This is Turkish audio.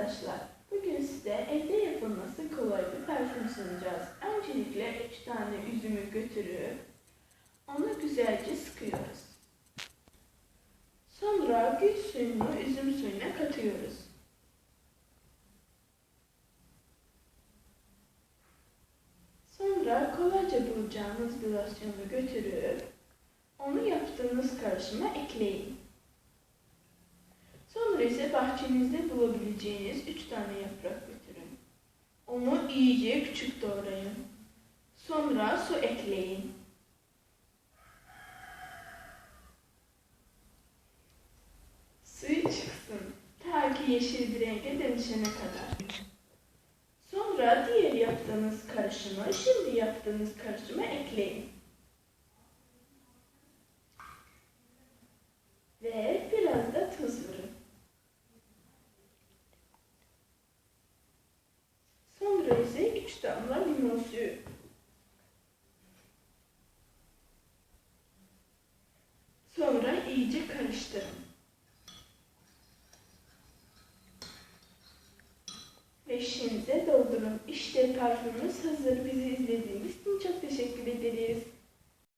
arkadaşlar. Bugün size evde yapılması kolay bir parfüm sunacağız. Öncelikle 3 tane üzümü götürüp onu güzelce sıkıyoruz. Sonra gül suyunu üzüm suyuna katıyoruz. Sonra kolayca bulacağınız bir losyonu götürüp onu yaptığınız karışıma ekleyin. İse bahçenizde bulabileceğiniz 3 tane yaprak götürün. Onu iyice küçük doğrayın. Sonra su ekleyin. Suyu çıksın. Ta ki yeşil bir renge dönüşene kadar. Sonra diğer yaptığınız karışımı, şimdi yaptığınız karışıma ekleyin. Damla limon suyu. Sonra iyice karıştırın. Ve şişenize doldurun. İşte parfümümüz hazır. Bizi izlediğiniz için çok teşekkür ederiz.